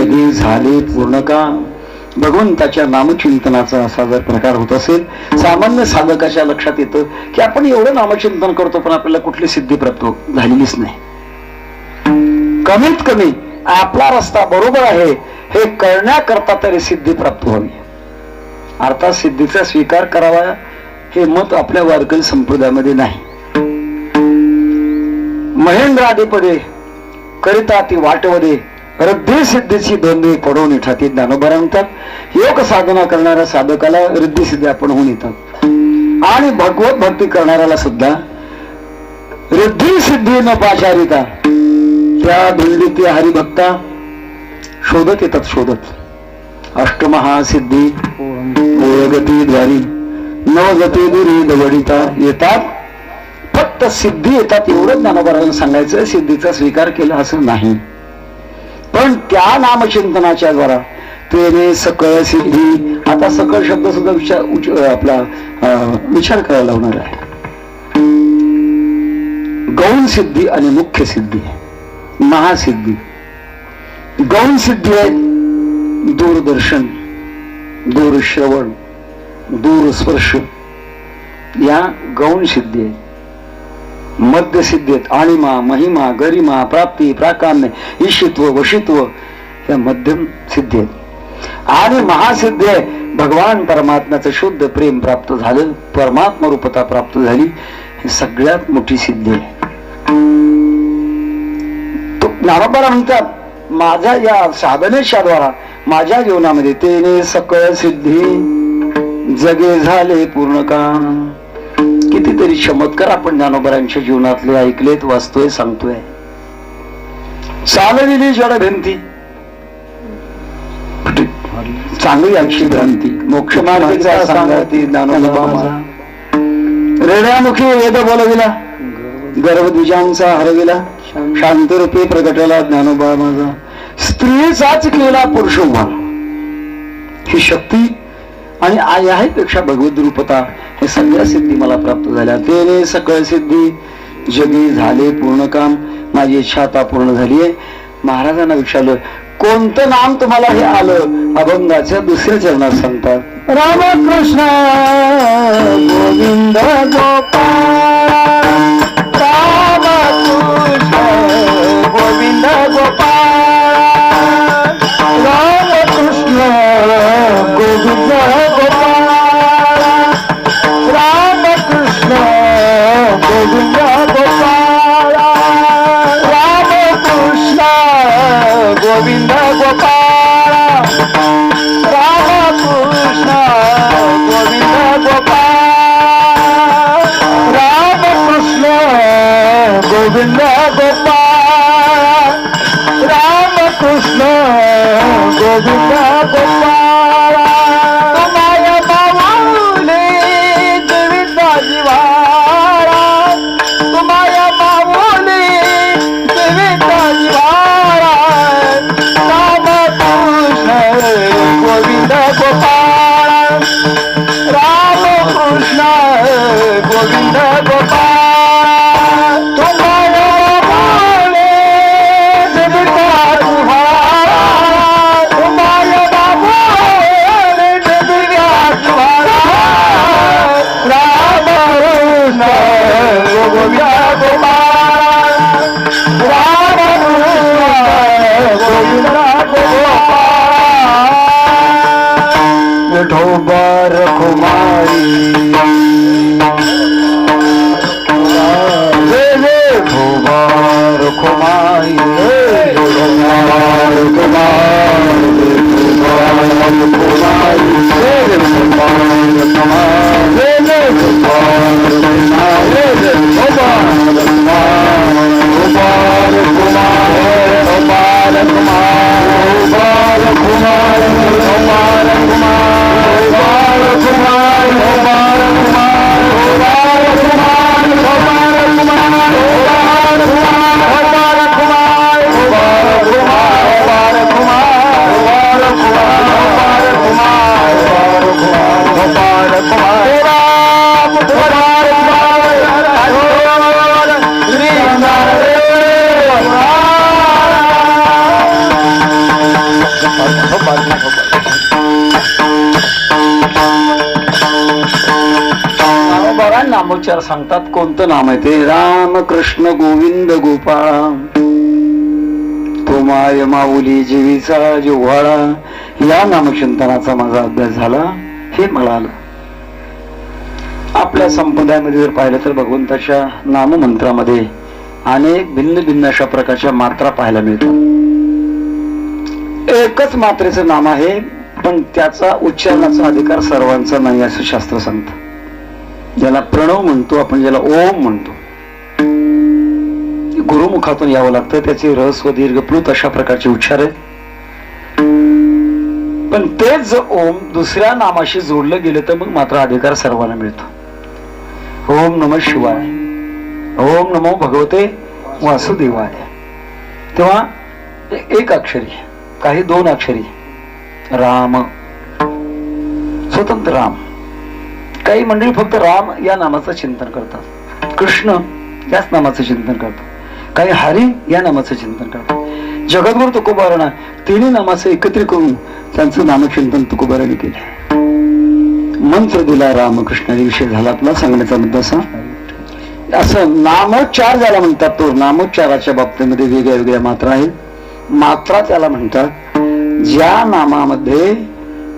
जगी झाले पूर्ण का? भगवंताच्या नामचिंतनाचा असा जर प्रकार होत असेल सामान्य साधकाच्या लक्षात येतं की आपण एवढं नामचिंतन करतो पण आपल्याला कुठली सिद्धी प्राप्त झालेलीच नाही. कमीत कमी आपला रस्ता बरोबर आहे हे करण्याकरता तरी सिद्धी प्राप्त व्हावी. अर्थात सिद्धीचा स्वीकार करावा हे मत आपल्या वारकरी संप्रदायामध्ये नाही. महेंद्र आदिपदे करिता ती वाटवदे रद्दी सिद्धीची दोन्ही पडवून येतात ज्ञानोबा म्हणतात योग साधना करणाऱ्या साधकाला रिद्धी सिद्धी आपण होऊन येतात. आणि भगवत भक्ती करणाऱ्याला सुद्धा रिद्धी सिद्धी न पाचारिता. त्या दुंडिती हरिभक्ता शोधत येतात शोधत. अष्टमहासिद्धी गती द्वारी नवगती दुरी दवडिता येतात. फक्त सिद्धी येतात एवढं ज्ञानोबराला सांगायचं सिद्धीचा स्वीकार केला असं नाही. पण त्या नामचिंतनाच्या द्वारा तेने सकळ सिद्धी आता सकळ शब्द सुद्धा विचार उच- आपला विचार करायला लावणार आहे. गौण सिद्धी आणि मुख्य सिद्धी महासिद्धी. गौण सिद्धी आहे दूरदर्शन दूरश्रवण दूरस्पर्श. या गौण सिद्धी आहेत. मध्य सिद्धेत आणिमा महिमा गरिमा प्राप्ती प्राकाम्य ईशित्व वशित्व या मध्यम सिद्धेत. आणि महासिद्धे भगवान परमात्म्याचं शुद्ध प्रेम प्राप्त झालं परमात्मा रूपता प्राप्त झाली ही सगळ्यात मोठी सिद्धी आहे. तो ज्ञानोबाला म्हणतात माझ्या या साधनेच्या द्वारा माझ्या जीवनामध्ये तेने सकळ सिद्धी जगे झाले पूर्ण काम. कितीतरी चमत्कार आपण ज्ञानोबरांच्या जीवनातले ऐकलेत वाचतोय सांगतोय. चालविली जड भिंती चांगली अक्षी भ्रांती. मोक्ष मार्गाचा सांगती ज्ञानोबा माझा. रेड्यामुखी वेद बोलविला. गर्भद्विजांचा हरविला. शांतरूपे प्रगटला ज्ञानोबा माझा. स्त्रीचाच केला पुरुष उभा ही शक्ती आणि आई आहे पेक्षा भगवत रूपता हे सगळ्या सिद्धी मला प्राप्त झाल्या. तेने सकळ सिद्धी जगी झाले पूर्ण काम माझी इच्छा आता पूर्ण झाली आहे महाराजांना विचारलं कोणतं नाम तुम्हाला हे आलं? अभंगाच्या दुसऱ्या चरणात सांगतात. रामकृष्ण गोविंद गोपाळ गोविंद गोपाळ रामकृष्ण गोविंद। नामोच्चार सांगतात कोणतं नाम आहे ते? राम कृष्ण गोविंद गोपाळ. माय माऊली जीवीचा जिव्हाळा या नामचिंतनाचा माझा अभ्यास झाला. हे मला आलं. आपल्या संप्रदायामध्ये जर पाहिलं तर भगवंताच्या नाममंत्रामध्ये अनेक भिन्न भिन्न अशा प्रकारच्या मात्रा पाहायला मिळतात. एकच मात्रेचं नाम आहे पण त्याचा उच्चारणाचा अधिकार सर्वांचा नाही असं शास्त्र सांगतं. ज्याला प्रणव म्हणतो आपण ज्याला ओम म्हणतो. गुरुमुखातून यावं लागतं त्याचे रहस्य दीर्घ प्लुत अशा प्रकारचे उच्चार आहेत. पण तेच जर ओम दुसऱ्या नामाशी जोडलं गेलं तर मग मात्र अधिकार सर्वांना मिळतो. ओम नम शिवाय ओम नमो भगवते वासुदेवाय. तेव्हा एक अक्षरी. काही दोन अक्षरी. राम. स्वतंत्र राम. काही मंडळी फक्त राम या नामाचं चिंतन करतात. कृष्ण याच नामाचं चिंतन करतात. काही हरी या नामाचं चिंतन करतात. जगतभर तुकोबारांना तिन्ही नामाचं एकत्रित करून त्यांचं नामचिंतन तुकोबाराने केलं. मंत्र दिला रामकृष्णाने विषय झाला आपला सांगण्याचा मुद्दा असा. असं नामोच्चार झाला म्हणतात तो नामोच्चाराच्या बाबतीमध्ये वेगळ्या वेगळ्या मात्रा आहेत. मात्रा त्याला म्हणतात ज्या नामामध्ये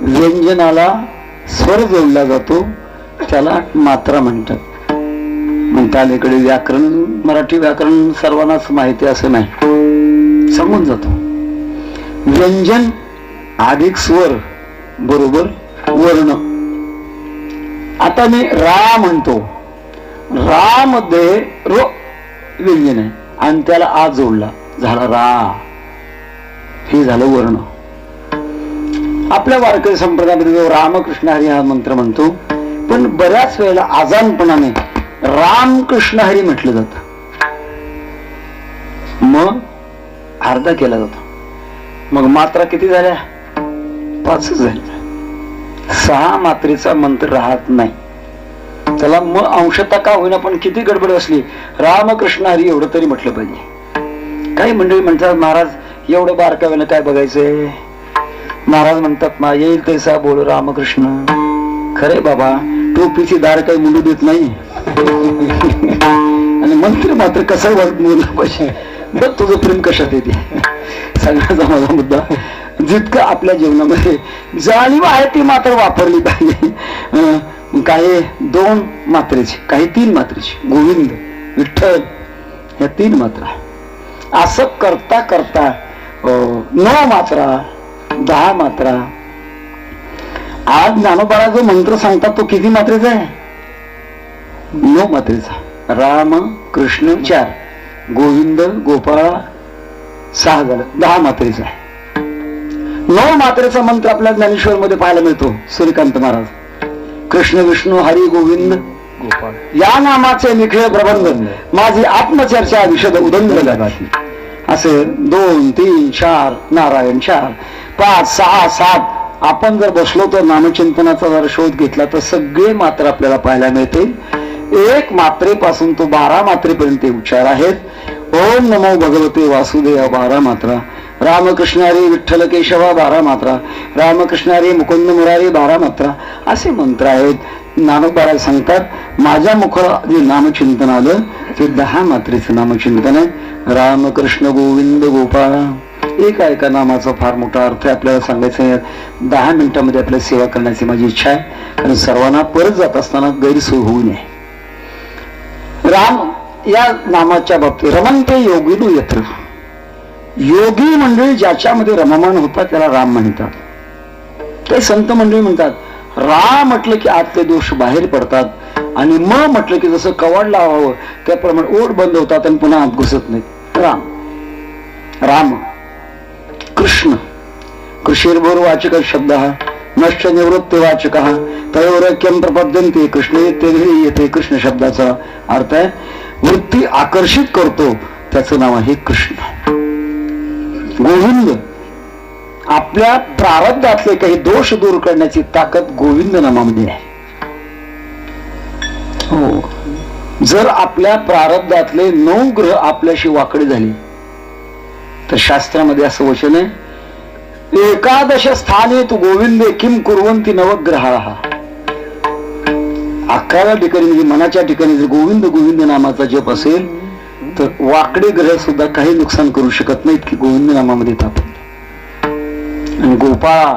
व्यंजनाला स्वर जोडला जातो त्याला मात्रा म्हणतात. म्हणता अलीकडे व्याकरण मराठी व्याकरण सर्वांनाच माहिती असं नाही. सांगून जातो. व्यंजन अधिक स्वर बरोबर वर्ण. आता मी रा म्हणतो. रा मध्ये रो व्यंजन आहे. आणि त्याला आ जोडला. झाला रा. हे झालं वर्ण. आपल्या वारकरी संप्रदायामध्ये जो रामकृष्ण हरी हा मंत्र म्हणतो पण बऱ्याच वेळेला आजानपणाने रामकृष्ण हरी म्हटलं जात. मग अर्धा केला जातो. मग मात्रा किती झाल्या? पाच झाल्या. सहा मात्रेचा मंत्र राहत नाही. त्याला मग अंशता का होईना पण किती गडबड असली रामकृष्ण हरी एवढं तरी म्हटलं पाहिजे. काही मंडळी म्हणतात महाराज एवढं बारकाव्यानं काय बघायचंय? महाराज म्हणतात मा येईल तैसा बोल रामकृष्ण. खरे बाबा टोपीची दार काही मुलू देत नाही. आणि मंत्र मात्र कसं बोलला पाहिजे? बघ तुझं प्रेम कशात येते? सगळ्याचा माझा मुद्दा. जितकं आपल्या जीवनामध्ये जाणीव आहे ती मात्र वापरली पाहिजे. काही दोन मात्रेची काही तीन मात्रेची. गोविंद विठ्ठल या तीन मात्रा. असं करता करता नऊ मात्रा दहा मात्रा. आज ज्ञानोबाला जो मंत्र सांगतात तो किती मात्रेचा आहे? नऊ मात्रेचा. राम कृष्ण चार. गोविंद गोपाळ सहा झालं दहा मात्रेचा आहे. नऊ मात्रेचा मंत्र आपल्या ज्ञानेश्वर मध्ये पाहायला मिळतो सूर्यकांत महाराज. कृष्ण विष्णू हरी गोविंद. गोपाळ. या नामाचे निखिळ प्रबंध माझी आत्मचर्चा विशद उदंड असे दोन तीन चार नारायण चार पाच सहा सात. आपण जर बसलो तर नामचिंतनाचा जर शोध घेतला तर सगळे मात्र आपल्याला पाहायला मिळतील. एक मात्रेपासून तो बारा मात्रेपर्यंत उच्चार आहेत. ओम नमो भगवते वासुदेव बारा मात्रा. रामकृष्णारी विठ्ठल केशवा बारा मात्रा. रामकृष्णारी मुकुंद मुरारी बारा मात्रा. असे मंत्र आहेत. नानकबारा सांगतात माझ्या मुखाला जे नामचिंतन आलं ते दहा मात्रेचं नामचिंतन आहे. रामकृष्ण गोविंद गोपाळ. एका एका नामाचा फार मोठा अर्थ आहे आपल्याला सांगायचं आहे दहा मिनिटांमध्ये आपल्याला सेवा करण्याची माझी इच्छा आहे. कारण सर्वांना परत जात असताना गैरसोय होऊ नये. राम या नामाच्या बाबतीत रमणते योगिनू यत्र. योगी मंडळी ज्याच्यामध्ये रममान होतात त्याला राम म्हणतात. ते संत मंडळी म्हणतात राम म्हटलं की आतले दोष बाहेर पडतात आणि म म्हटलं की जसं कवाड लावावं त्याप्रमाणे ओढ बंद होतात आणि पुन्हा आत घुसत नाही राम. राम. कृष्ण. कृषीर्भोर वाचक शब्द हा. नष्ट निवृत्त वाचक हा. तयोरक्यम प्रपद्यंते कृष्ण येते येते कृष्ण शब्दाचा अर्थ आहे वृत्ती आकर्षित करतो त्याचं नाव आहे कृष्ण. गोविंद. आपल्या प्रारब्धातले काही दोष दूर करण्याची ताकद गोविंद नामामध्ये आहे. हो. जर आपल्या प्रारब्धातले नऊ ग्रह आपल्याशी वाकडे झाले तर शास्त्रामध्ये असं वचन आहे एकादश स्थाने तू गोविंदे किम कुरवंती नवग्रहा. अकराव्या ठिकाणी म्हणजे मनाच्या ठिकाणी जर गोविंद गोविंद नामाचा जप असेल तर वाकडे ग्रह सुद्धा काही नुकसान करू शकत नाहीत की गोविंद नामामध्ये ताप. आणि गोपाळ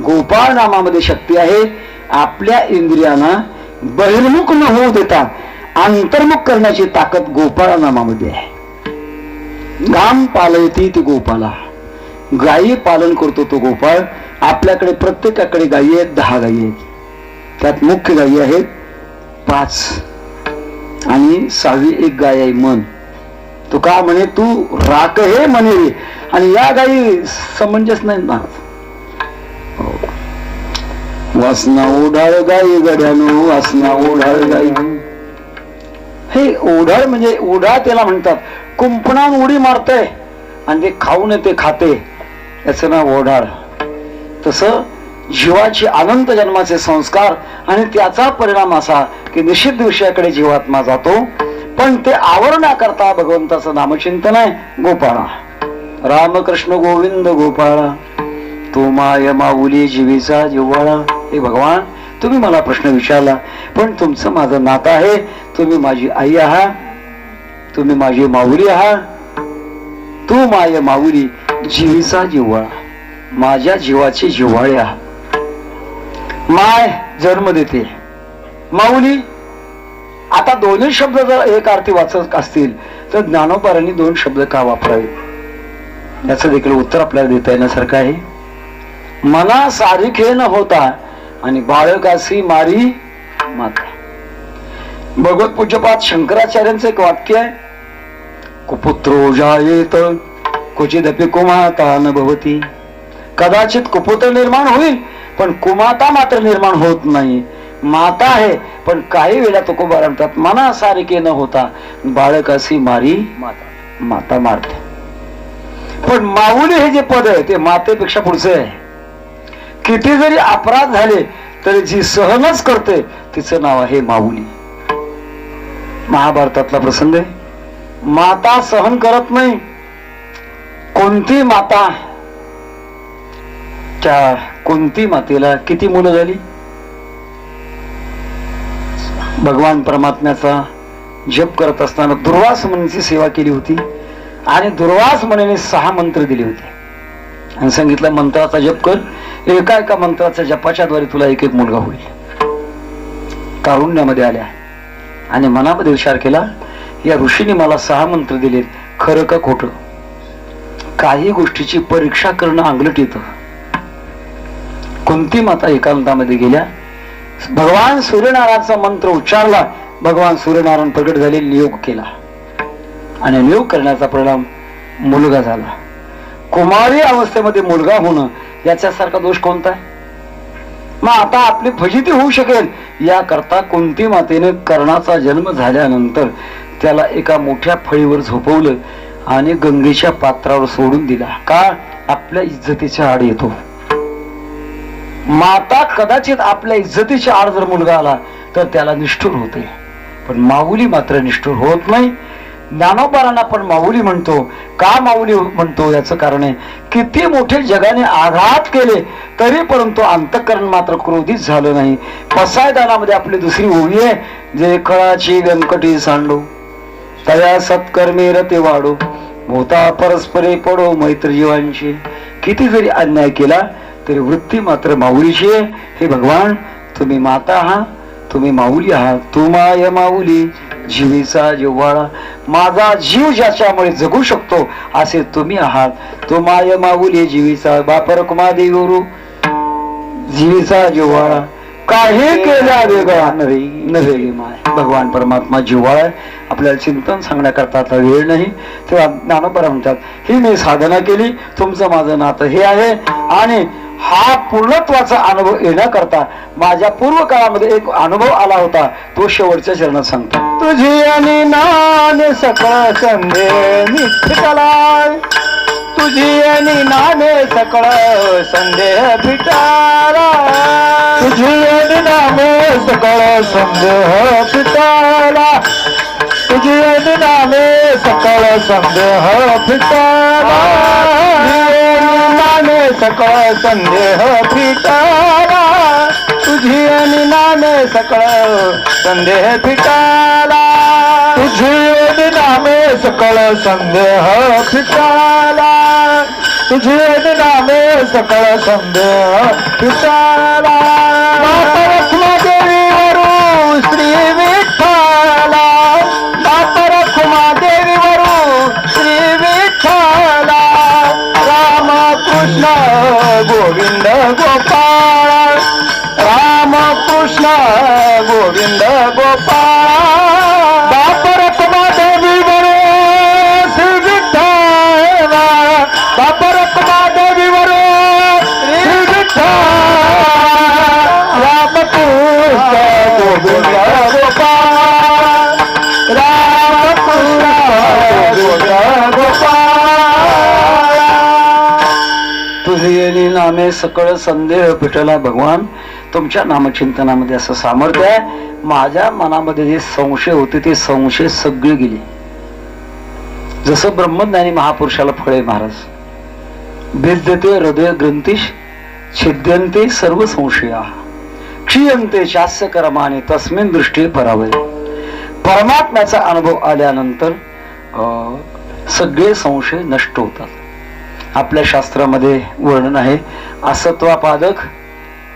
गोपाळ नामामध्ये शक्ती आहे. आपल्या इंद्रियांना बहिर्मुख न होऊ देता अंतर्मुख करण्याची ताकद गोपाळ नामामध्ये आहे. घाम पालयती ती गोपाला. गायी पालन करतो तो गोपाळ. आपल्याकडे प्रत्येकाकडे गायी आहेत दहा गायी आहेत. त्यात मुख्य गायी आहेत पाच. आणि सहावी एक गाय आहे मन. तो का म्हणे? तू राख हे म्हणे आणि या गायी समंजस नाही ना. वासना ओढाळ गाई गड्यानो वासना ओढाळ गाई हे ओढाळ म्हणजे ओढा त्याला म्हणतात. कुंपणान उडी मारतय आणि ते खाऊन ते खाते. याचं नाव ओढाळ. तसं जीवाचे अनंत जन्माचे संस्कार आणि त्याचा परिणाम असा की निषिद्ध विषयाकडे जीवात्मा जातो. पण ते आवरण्याकरता भगवंताचं नामचिंतन आहे गोपाळा. रामकृष्ण गोविंद गोपाळा. तो माय माऊली जीवीचा जिव्हाळा. हे भगवान तुम्ही मला प्रश्न विचारला पण तुमचं माझं नातं आहे. तुम्ही माझी आई आहात. तुम्ही माझी माऊली आहात. तू माय माऊली जीवीचा जिव्हाळा. माझ्या जीवाचे जिव्हाळे आहात. माय जन्म देते. माऊली आता दोन्ही शब्द जर एक अर्थी वाचत असतील तर ज्ञानोपारांनी दोन शब्द का वापरावे? याचं देखील उत्तर आपल्याला देता येण्यासारखं आहे. मना सारिखे न होता आणि बाळकासी मारी माता. भगवत पूज्यपात शंकराचार्यांचं एक वाक्य आहे. कुपुत्रो जायेत क्वचिदपि कुमाता न भवती. कदाचित कुपुत्र निर्माण होईल पण कुमाता मात्र निर्माण होत नाही. माता आहे पण काही वेळा तो कुमार म्हणतात मना सारखे न होता बाळकासी मारी माता. माता मारते. पण माऊली हे जे पद आहे ते मातेपेक्षा पुढचं आहे. किती जरी अपराध झाले तरी जी सहनच करते तिचं नाव आहे माऊली. महाभारतातला प्रसंग आहे. माता सहन करत नाही. कोणती माता? त्या कोणती मातेला किती मुलं झाली? भगवान परमात्म्याचा जप करत असताना दुर्वास मुनीची सेवा केली होती. आणि दुर्वास मुनीने सहा मंत्र दिले होते. आणि सांगितलं मंत्राचा जप कर. एका एका मंत्राच्या जपाच्या द्वारे तुला एक एक मुलगा होईल. कारुण्यामध्ये आल्या. आणि मनामध्ये विचार केला या ऋषीने मला सहा मंत्र दिलेत. खरं का खोट? काही गोष्टीची परीक्षा करणं अंगलट येत. कोणती माता एकांतामध्ये गेल्या. भगवान सूर्यनारायणचा मंत्र उच्चारला. भगवान सूर्यनारायण प्रकट झाले नियोग केला. आणि नियोग करण्याचा परिणाम मुलगा झाला. कुमारी अवस्थेमध्ये मुलगा होणं याच्यासारखा दोष कोणता आहे? मग आता आपली फजिती होऊ शकेल. याकरता कोणती मातेने कर्णाचा जन्म झाल्यानंतर त्याला एका मोठ्या फळीवर झोपवलं आणि गंगेच्या पात्रावर सोडून दिला. का आपल्या इज्जतीच्या आड येतो. माता कदाचित आपल्या इज्जतीच्या आड जर मुलगा आला तर त्याला निष्ठुर होते. पण माऊली मात्र निष्ठुर होत नाही. ज्ञानोबारांना आपण माऊली म्हणतो. का माऊली म्हणतो? याचं कारण आहे. किती मोठे जगाने आघात केले तरी परंतु अंतकरण मात्र क्रोधित झालं नाही. पसायदानामध्ये आपली दुसरी ओळी आहे. जे खळाची गणकटी सांडू तया सत्कर्मे रते वाढो भूता परस्परे पडो मैत्रजीवांशी. किती जरी अन्याय केला तरी वृत्ती मात्र माऊलीची आहे. हे भगवान तुम्ही माता आहात तुम्ही माऊली आहात. तू माय माऊली. जीवीचा जिव्हाळा माझा जीव ज्याच्यामुळे जगू शकतो असे तुम्ही आहात. तो माय माऊली जीवीचा बापर कुमादेवरू. जीवीचा जिव्हाळा काही केला वेगळा नव्हे नव्हे माय. भगवान परमात्मा जिव्हाळा आहे. आपल्याला चिंतन सांगण्याकरता आता वेळ नाही. तेव्हा ज्ञानोबरा म्हणतात ही मी साधना केली तुमचं माझं नातं हे आहे आणि हा पूर्णत्वाचा अनुभव येण्याकरता माझ्या पूर्व काळामध्ये एक अनुभव आला होता. तो शेवटच्या चरणात सांगतो. तुझी आणि नान सकळ संधे निश्चितलाय तुझी आणि नाने सकळ संदेह पिटारा तुझी आणि नामे सकळ संदेह पिटारा तुझी आणि नामे सकळ संदेह पिटारा तुझी आणि नामे सकळ संदेह पिटारा तुझी आणि नामे सकळ संदेह फिटाला तुझी आणि नामे सकळ संदेह फिटाला तुझी आणि नामे सकळ संदेह फिटाला कृष्ण गोविंद गोपाळ. राम कृष्ण गोविंद गोपाळ. येणे सकळ संदेह पिठला भगवान तुमच्या नामचिंतनामध्ये असं सामर्थ्य आहे. माझ्या मनामध्ये जे संशय होते ते संशय सगळे गेले. जसं ब्रह्मज्ञानी महापुरुषाला फळे महाराज. भिद्यते हृदय ग्रंथीश छिद्यंते सर्व संशया. क्षीयंते शास्य कर्माने तस्मिन दृष्टी परावय परमात्म्याचा अनुभव आल्यानंतर सगळे संशय नष्ट होतात. आपल्या शास्त्रामध्ये वर्णन आहे. असत्वापादक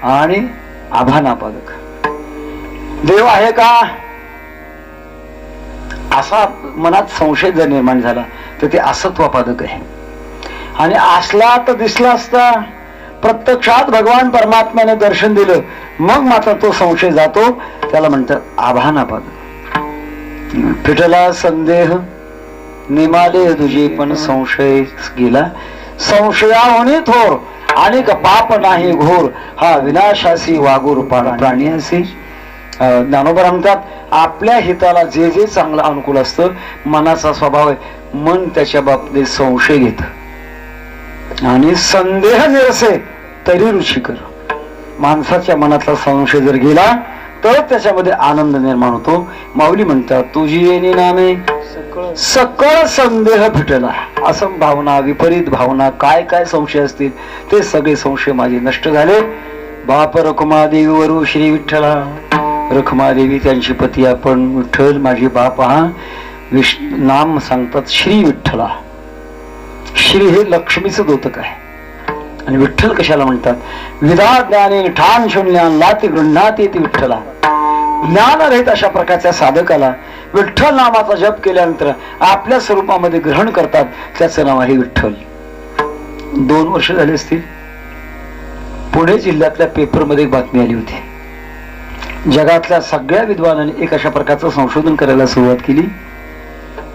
आणि आभानापादक देव आहे का? असा मनात संशय जर निर्माण झाला तर ते असत्वापादक आहे. आणि असला तर दिसला असता प्रत्यक्षात भगवान परमात्म्याने दर्शन दिलं मग मात्र तो संशय जातो. त्याला म्हणतात आभानापादक फिटला संदेह निमाले तुझे पण संशय गेला. संशयाहोनी थोर आणि पाप नाही घोर हा विनाशासी वागूर प्राणी असे. ज्ञानोबर म्हणतात आपल्या हिताला जे जे चांगलं अनुकूल असतं मनाचा स्वभाव आहे मन त्याच्या बाबतीत संशय घेत. आणि संदेह जर असे तरी रुचिकर माणसाच्या मनातला संशय जर गेला तर त्याच्यामध्ये आनंद निर्माण होतो. माऊली म्हणतात तुझी येणे नामे सकळ. संदेह फिटला असं भावना विपरीत भावना काय काय संशय असतील ते सगळे संशय माझे नष्ट झाले. बाप रखुमादेवीवरू श्री विठ्ठला. रखुमादेवी त्यांची पती आपण विठ्ठल माझी बाप हा. विश नाम सांगतात श्री विठ्ठला. श्री हे लक्ष्मीचं दोतक आहे. आणि विठ्ठल कशाला म्हणतात? विधा ज्ञाने ठाण शून्यान लाती गृह्णाती ती विठ्ठला. ज्ञान रहित अशा प्रकारच्या साधकाला विठ्ठल नामाचा जप केल्यानंतर आपल्या स्वरूपामध्ये ग्रहण करतात. त्याचं नाव आहे विठ्ठल. दोन वर्ष झाली असतील. पुणे जिल्ह्यातल्या पेपरमध्ये एक बातमी आली होती. जगातल्या सगळ्या विद्वानांनी एक अशा प्रकारचं संशोधन करायला सुरुवात केली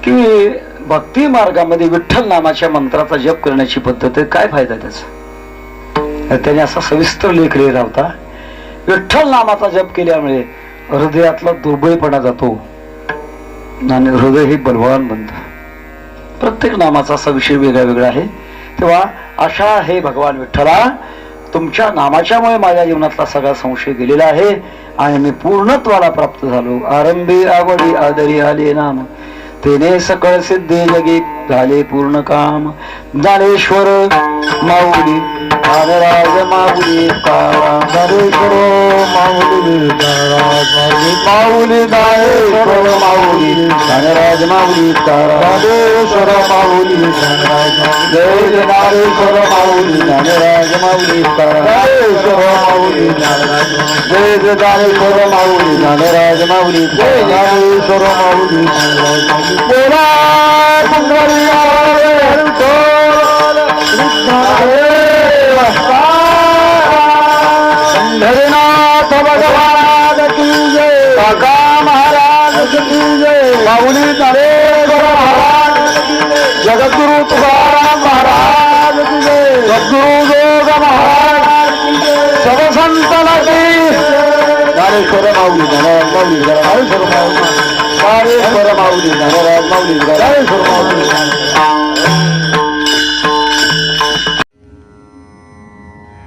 की भक्ती मार्गामध्ये विठ्ठल नामाच्या मंत्राचा जप करण्याची पद्धत आहे. काय फायदा आहे त्याचा त्याने असा सविस्तर लेख लिहिला होता. विठ्ठल नामाचा जप केल्यामुळे हृदयातला दुर्बळपणा जातो आणि हृदय हे बलवान बनतं प्रत्येक नामाचा असा विषय वेगळा वेगळा आहे. तेव्हा अशा हे भगवान विठ्ठला तुमच्या नामाच्यामुळे माझ्या जीवनातला सगळा संशय गेलेला आहे आणि मी पूर्णत्वाला प्राप्त झालो. आरंभी आवडी आदरी आले नाम. तेने सकळ सिद्धे जगी झाले पूर्ण काम. ज्ञानेश्वर माऊली ज्ञानराज माऊली काळा ज्ञानेश्वर माऊली माऊली ज्ञानेश्वर माऊली ज्ञानराज माऊली तारा ज्ञानेश्वर माऊली जय ज्ञानेश्वर माऊली ज्ञानराज माऊली काळा ज्ञानेश्वर माऊली जय ज्ञानेश्वर माऊली ज्ञानराज माऊली जय ज्ञानेश्वर माऊली बोला पंढरीनाथ भगवान की जय काका महाराज की जय। माऊली नरेंद्र जय जगद्गुरु तुकाराम महाराज की जय। सद्गुरु जोग महाराज संतांना की ज्ञानेश्वर माऊली ज्ञानराज माऊली ज्ञानेश्वर माऊली ज्ञानेश्वर माऊली ज्ञानराज माऊली ज्ञानेश्वर माऊली